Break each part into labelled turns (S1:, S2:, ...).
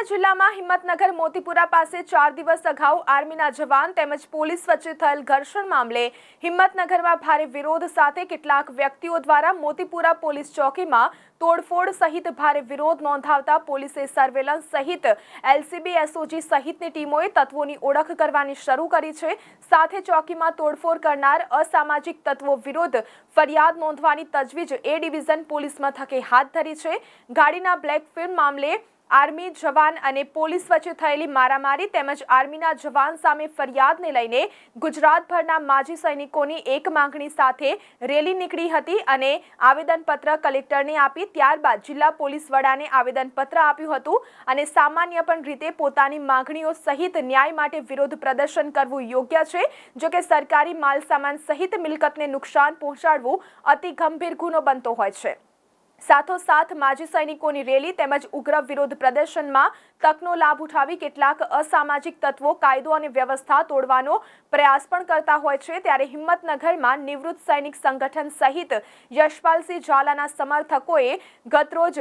S1: મહેસાણા જિલ્લામાં હિંમતનગર મોતીપુરા પાસે ચાર દિવસ અગાઉ આર્મીના જવાન તેમજ પોલીસ વચ્ચે થયેલ ઘર્ષણ મામલે હિંમતનગરમાં ભારે વિરોધ સાથે કેટલાક વ્યક્તિઓ દ્વારા મોતીપુરા પોલીસ ચોકીમાં તોડફોડ સહિત ભારે વિરોધ નોંધાવતા પોલીસે સર્વેલન્સ સહિત એલસીબી, એસઓજી સહિતની ટીમોએ તત્વોની ઓળખ કરવાની શરૂ કરી છે. સાથે ચોકીમાં તોડફોડ કરનાર અસામાજિક તત્વો વિરુદ્ધ ફરિયાદ નોંધવાની તજવીજ એ ડિવિઝન પોલીસ મથકે હાથ ધરી છે. ગાડીના બ્લેક ફિલ્મ મામલે આર્મી જવાન અને પોલીસ વચ્ચે થયેલી મારામારી તેમજ આર્મીના જવાન સામે ફરિયાદને લઈને ગુજરાતભરના માજી સૈનિકોની એક માંગણી સાથે રેલી નીકળી હતી અને આવેદનપત્ર કલેક્ટરને આપી ત્યારબાદ જિલ્લા પોલીસ વડાને આવેદનપત્ર આપ્યું હતું અને સામાન્ય પણ રીતે પોતાની માંગણીઓ સહિત ન્યાય માટે વિરોધ પ્રદર્શન કરવું યોગ્ય છે જો કે સરકારી માલસામાન સહિત મિલકતને નુકસાન પહોંચાડવું અતિ ગંભીર ગુનો બનતો હોય છે. સાથોસાથ માજી સૈનિકોની રેલી તેમજ ઉગ્ર વિરોધ પ્રદર્શનમાં તકનો લાભ ઉઠાવી કેટલાક અસામાજિક તત્વો, કાયદો અને વ્યવસ્થા તોડવાનો પ્રયાસ પણ કરતા હોય છે. ત્યારે હિંમતનગરમાં નિવૃત્ત સૈનિક સંગઠન સહિત યશપાલસિંહ ઝાલાના સમર્થકોએ ગતરોજ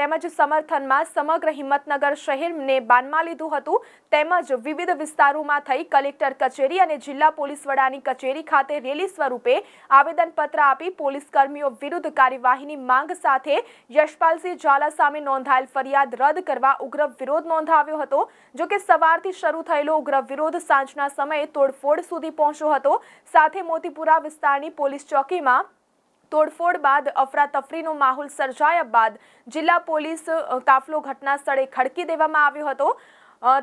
S1: તેમજ સમર્થનમાં સમગ્ર હિંમતનગર શહેરને બાનમાં લીધું હતું. તેમજ વિવિધ વિસ્તારોમાં થઈ કલેક્ટર કચેરી અને જિલ્લા પોલીસ વડાની કચેરી ખાતે રેલી સ્વરૂપે આવેદનપત્ર આપી પોલીસ કર્મીઓ વિરુદ્ધ કાર્યવાહીની માંગ સાથે યશપાલસિંહ ઝાલા સામે નોંધાયેલ ફરિયાદ રદ કરવા ઉગ્ર વિરોધ નોંધાવ્યો હતો, જો કે સવારથી શરૂ થયેલો ઉગ્ર વિરોધ સાંજના સમયે તોડફોડ સુધી પહોંચ્યો હતો. સાથે મોતીપુરા વિસ્તારની પોલીસ ચોકીમાં તોડફોડ બાદ અફરાતફરીનો માહોલ સર્જાયા બાદ જિલ્લા પોલીસ કાફલો ઘટના સ્થળે ખડકી દેવામાં આવ્યો હતો.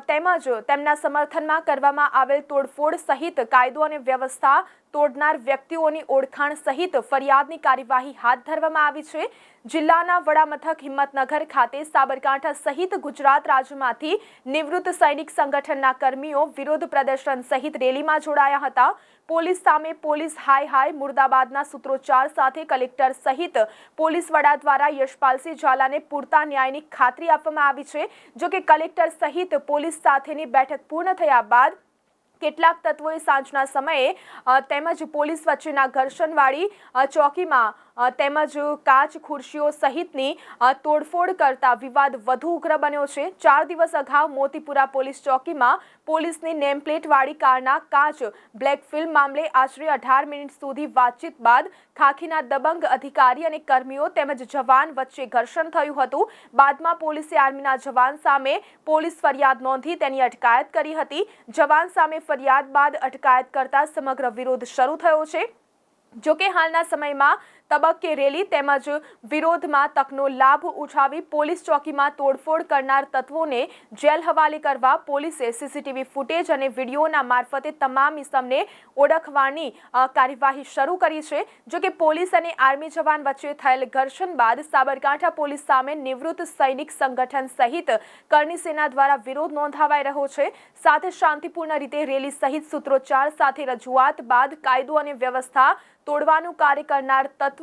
S1: તેમજ તેમના સમર્થનમાં કરવામાં આવેલ તોડફોડ સહિત કાયદો અને વ્યવસ્થા તોડનાર વ્યક્તિઓની ઓળખાણ સહિત ફરિયાદની કાર્યવાહી હાથ ધરવામાં આવી છે. જિલ્લાના વડામથક હિંમતનગર ખાતે સાબરકાંઠા સહિત ગુજરાત રાજ્યમાંથી નિવૃત્ત સૈનિક સંગઠનના કર્મીઓ વિરોધ પ્રદર્શન સહિત રેલીમાં જોડાયા હતા. પોલીસ સામે પોલીસ હાય હાય મુર્દાબાદના સૂત્રોચ્ચાર સાથે કલેક્ટર સહિત પોલીસ વડા દ્વારા યશપાલસિંહ ઝાલાને પૂરતા ન્યાયની ખાતરી આપવામાં આવી છે. જોકે કલેક્ટર સહિત પોલીસ સાથેની બેઠક પૂર્ણ થયા બાદ કેટલાક તત્વોએ સાંજના સમયે તેમજ પોલીસ વચ્ચેના ઘર્ષણવાળી ચોકીમાં તેમજ કાચ ખુરશીઓ સહિતની તોડફોડ કરતા વિવાદ વધુ ઉગ્ર બન્યો છે. ચાર દિવસ અગાઉ મોતીપુરા પોલીસ ચોકીમાં પોલીસની નેમપ્લેટવાળી કારના કાચ બ્લેક ફિલ્મ મામલે આશરે અઢાર મિનિટ સુધી વાતચીત બાદ ખાખીના દબંગ અધિકારી અને કર્મીઓ તેમજ જવાન વચ્ચે ઘર્ષણ થયું હતું. બાદમાં પોલીસે આર્મીના જવાન સામે પોલીસ ફરિયાદ નોંધી તેની અટકાયત કરી હતી. જવાન સામે ફરિયાદ બાદ અટકાયત કરતા સમગ્ર વિરોધ શરૂ થયો છે. જો કે હાલના સમયમાં તબક્કે રેલી તેમજ વિરોધમાં તકનો લાભ ઉઠાવી પોલીસ ચોકીમાં તોડફોડ કરનાર તત્વોને જેલ હવાલે કરવા પોલીસે સીસીટીવી ફૂટેજ અને વિડીયોના મારફતે તમામ ઇસમને ઓળખવાની કાર્યવાહી શરૂ કરી છે. જોકે પોલીસ અને આર્મી જવાન વચ્ચે થયેલ ઘર્ષણ બાદ સાબરકાંઠા પોલીસ સામે નિવૃત્ત સૈનિક સંગઠન સહિત કરણી સેના દ્વારા વિરોધ નોંધાવાઈ રહ્યો છે. સાથે શાંતિપૂર્ણ રીતે રેલી સહિત સૂત્રોચ્ચાર સાથે રજૂઆત બાદ કાયદો અને વ્યવસ્થા તોડવાનું કાર્ય કરનાર તત્વો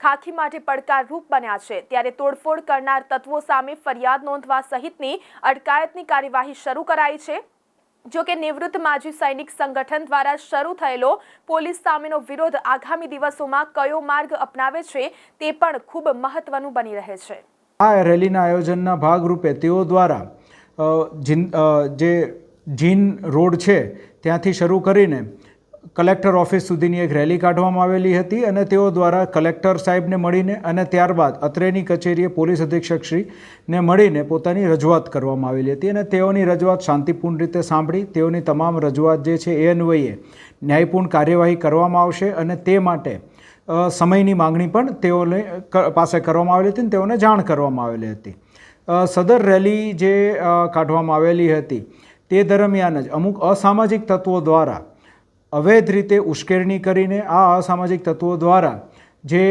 S1: ખાખી માટે પડકારરૂપ બન્યા છે. ત્યારે તોડફોડ કરનાર તત્વો સામે ફરિયાદ નોંધવા સહિતની અટકાયતની કાર્યવાહી શરૂ કરાઈ છે. જો કે નિવૃત્ત માજી સૈનિક સંગઠન દ્વારા શરૂ થયેલો પોલીસ સામેનો વિરોધ આગામી દિવસોમાં કયો માર્ગ અપનાવે છે તે પણ ખૂબ મહત્વનું બની રહે છે.
S2: આ રેલીના આયોજનના ભાગરૂપે તેઓ દ્વારા જે જીન રોડ છે, ત્યાંથી શરૂ કરીને કલેક્ટર ઓફિસ સુધીની એક રેલી કાઢવામાં આવેલી હતી અને તેઓ દ્વારા કલેક્ટર સાહેબને મળીને અને ત્યારબાદ અત્રેની કચેરીએ પોલીસ અધિક્ષકશ્રીને મળીને પોતાની રજૂઆત કરવામાં આવેલી હતી અને તેઓની રજૂઆત શાંતિપૂર્ણ રીતે સાંભળી તેઓની તમામ રજૂઆત જે છે એ અન્વયે ન્યાયપૂર્ણ કાર્યવાહી કરવામાં આવશે અને તે માટે સમયની માંગણી પણ તેઓને પાસે કરવામાં આવેલી હતી અને તેઓને જાણ કરવામાં આવેલી હતી. સદર રેલી જે કાઢવામાં આવેલી હતી તે દરમિયાન જ અમુક અસામાજિક તત્વો દ્વારા અવૈધ રીતે ઉશ્કેરણી કરીને આ અસામાજિક તત્વો દ્વારા જે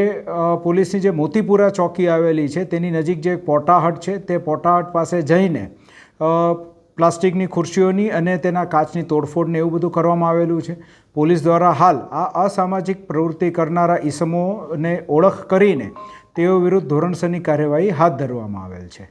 S2: પોલીસની જે મોતીપુરા ચોકી આવેલી છે, તેની નજીક જે પોટાહટ છે, તે પોટાહટ પાસે જઈને પ્લાસ્ટિકની ખુરશીઓની અને તેના કાચની તોડફોડને એવું બધું કરવામાં આવેલું છે. પોલીસ દ્વારા હાલ આ અસામાજિક પ્રવૃત્તિ કરનારા ઈસમોને ઓળખ કરીને તેઓ વિરુદ્ધ ધોરણસરની કાર્યવાહી હાથ ધરવામાં આવેલ છે.